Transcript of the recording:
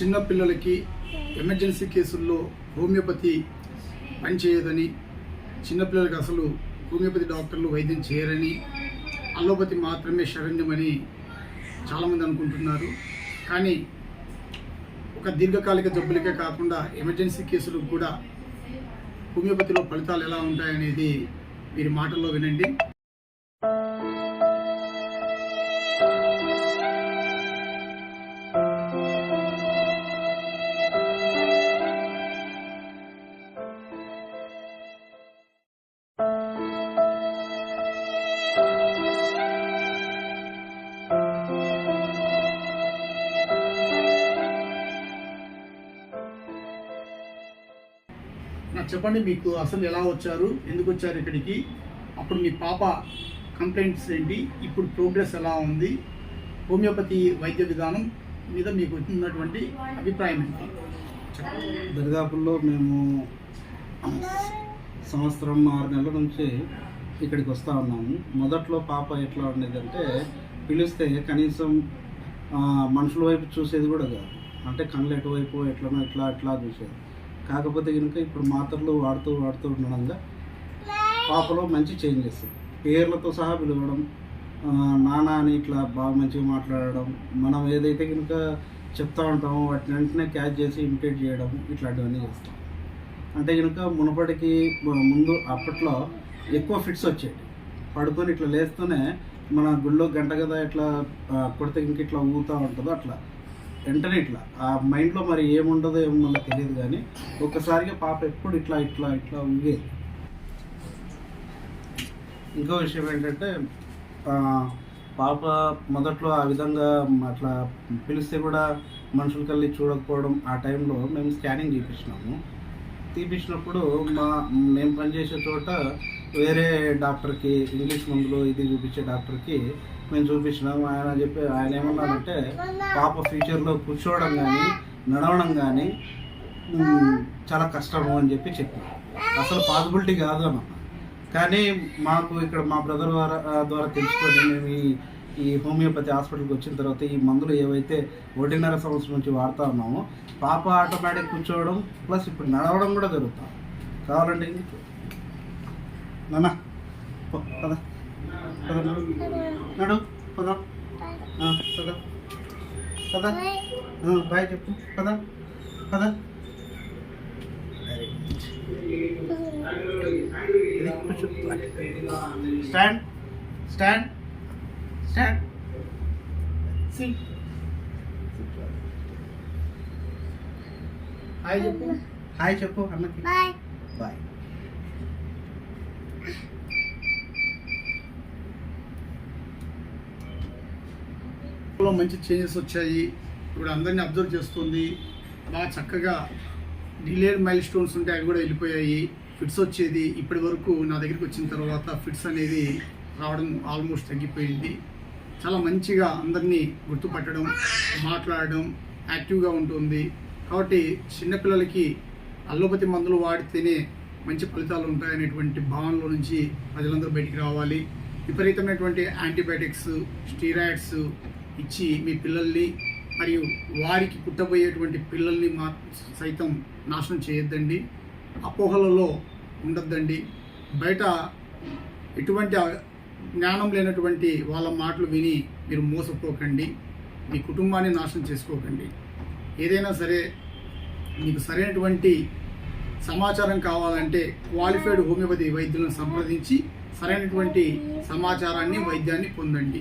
చిన్నపిల్లలకి ఎమర్జెన్సీ కేసుల్లో హోమియోపతి పనిచేయదని చిన్నపిల్లలకి అసలు హోమియోపతి డాక్టర్లు వైద్యం చేయరని అల్లోపతి మాత్రమే శరణ్యమని చాలామంది అనుకుంటున్నారు. కానీ ఒక దీర్ఘకాలిక జబ్బులకే కాకుండా ఎమర్జెన్సీ కేసులకు కూడా హోమియోపతిలో ఫలితాలు ఎలా ఉంటాయనేది మీరు మాటల్లో వినండి. నాకు చెప్పండి మీకు అసలు ఎలా వచ్చారు? ఎందుకు వచ్చారు ఇక్కడికి? అప్పుడు మీ పాప కంప్లైంట్స్ ఏంటి? ఇప్పుడు ప్రోగ్రెస్ ఎలా ఉంది? హోమియోపతి వైద్య విధానం మీద మీకు ఉన్నటువంటి అభిప్రాయం ఏంటి? చెప్పండి. దరిదాపుల్లో మేము సంవత్సరం ఆరు నెలల నుంచి ఇక్కడికి వస్తూ ఉన్నాము. మొదట్లో పాప ఎట్లా ఉండేదంటే పిలిస్తే కనీసం మనుషుల వైపు చూసేది కూడా కాదు. అంటే కళ్ళు ఎటువైపు ఎట్లనో ఎట్లా ఎట్లా చూసేది. కాకపోతే కనుక ఇప్పుడు మాత్రలు వాడుతూ వాడుతూ ఉండడంగా పాపలో మంచి చేంజెస్ పేర్లతో సహా పిలవడం నానా నాన్న అని ఇట్లా బాగా మంచిగా మాట్లాడడం మనం ఏదైతే కనుక చెప్తా ఉంటామో వాటిని వెంటనే క్యాచ్ చేసి ఇమిటేట్ చేయడం ఇట్లాంటివన్నీ చేస్తాం. అంటే కనుక మునపటికి ముందు అప్పట్లో ఎక్కువ ఫిట్స్ వచ్చేవి. పడుకొని ఇట్లా లేస్తూనే మన గుళ్ళో గంట కదా ఇట్లా కొడితే ఇంక ఇట్లా ఊగుతూ ఉంటుందో అట్లా. వెంటనే ఇట్లా. ఆ మైండ్లో మరి ఏముండదో ఏమో మనకు తెలియదు కానీ ఒక్కసారిగా పాప ఎప్పుడు ఇట్లా ఇట్లా ఇట్లా ఉండేది ఇంకో విషయం ఏంటంటే పాప మొదట్లో ఆ విధంగా అట్లా పిలిస్తే కూడా మనుషుల కళ్ళి చూడకపోవడం ఆ టైంలో మేము స్కానింగ్ తీపించినాము తీపించినప్పుడు మా మేము పనిచేసే చోట వేరే డాక్టర్కి ఇంగ్లీష్ మందులు ఇది చూపించే డాక్టర్కి మేము చూపించినాము ఆయన చెప్పి ఆయన ఏమన్నారంటే పాప ఫ్యూచర్లో కూర్చోవడం కానీ నడవడం కానీ చాలా కష్టము అని చెప్పి చెప్పారు అసలు పాసిబిలిటీ కాదు అన్న. కానీ మాకు ఇక్కడ మా బ్రదర్ ద్వారా ద్వారా తెలుసుకొని మేము ఈ ఈ హోమియోపతి హాస్పిటల్కి వచ్చిన తర్వాత ఈ మందులు ఏవైతే ఒకటిన్నర సంవత్సరం నుంచి వాడుతూ ఉన్నామో పాప ఆటోమేటిక్ కూర్చోవడం ప్లస్ ఇప్పుడు నడవడం కూడా జరుగుతాం. కావాలంటే నాన్న పో, నడు. పద. ఆ, పద. బాయ్ చెప్పు. పద. పద. Stand. Stand. Stand. Sit hi చెప్పు. హాయ్ చెప్పు అన్నకి. బాయ్. బాయ్. లో మంచి చేంజెస్ వచ్చాయి. ఇప్పుడు అందరినీ అబ్జర్వ్ చేస్తుంది. బాగా చక్కగా డిలేడ్ మైల్ స్టోన్స్ ఉంటే అవి కూడా వెళ్ళిపోయాయి. ఫిట్స్ వచ్చేది. ఇప్పటి వరకు నా దగ్గరికి వచ్చిన తర్వాత ఫిట్స్ అనేది రావడం ఆల్మోస్ట్ తగ్గిపోయింది. చాలా మంచిగా అందరినీ గుర్తుపట్టడం మాట్లాడడం యాక్టివ్గా ఉంటుంది. కాబట్టి చిన్నపిల్లలకి అల్లోపతి మందులు వాడితేనే మంచి ఫలితాలు ఉంటాయనేటువంటి భావనలో నుంచి ప్రజలందరూ బయటికి రావాలి. విపరీతమైనటువంటి యాంటీబయాటిక్స్ స్టీరాయిడ్స్ ఇచ్చి మీ పిల్లల్ని మరియు వారికి పుట్టబోయేటువంటి పిల్లల్ని మా సైతం నాశనం చేయొద్దండి. అపోహలలో ఉండొద్దండి. బయట ఎటువంటి జ్ఞానం లేనటువంటి వాళ్ళ మాటలు విని మీరు మోసపోకండి. మీ కుటుంబాన్ని నాశనం చేసుకోకండి. ఏదైనా సరే మీకు సరైనటువంటి సమాచారం కావాలంటే క్వాలిఫైడ్ హోమియోపతి వైద్యులను సంప్రదించి సరైనటువంటి సమాచారాన్ని వైద్యాన్ని పొందండి.